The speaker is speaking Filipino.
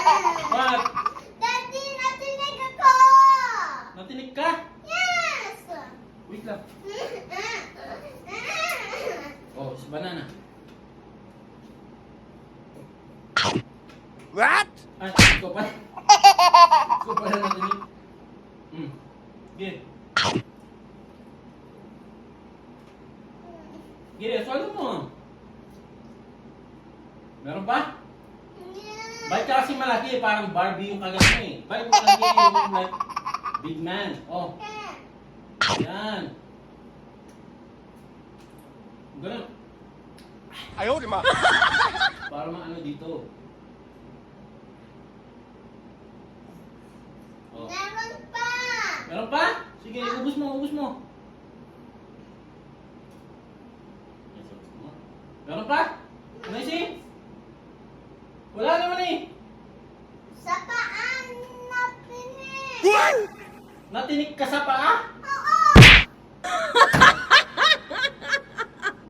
What? Daddy, natinig ako! Natinig ka? Yes! Wait lang. Oh, si banana. What? Ah, ikaw pa. Ikaw pa na natinig. Hmm. Sige. Sige, swallow mo. Meron pa? Bite ka kasi malaki, parang Barbie yung kagat mo eh. Bite mo you look like big man. Oh, yan. Ganun. Ayaw, di ma. Para maano dito. Oh. Meron pa! Meron pa? Sige, ubus mo, ubus mo. Yes, ubus mo. Meron pa? Wala naman eh. Sa paan napinig! What? Natinig ka sa paa?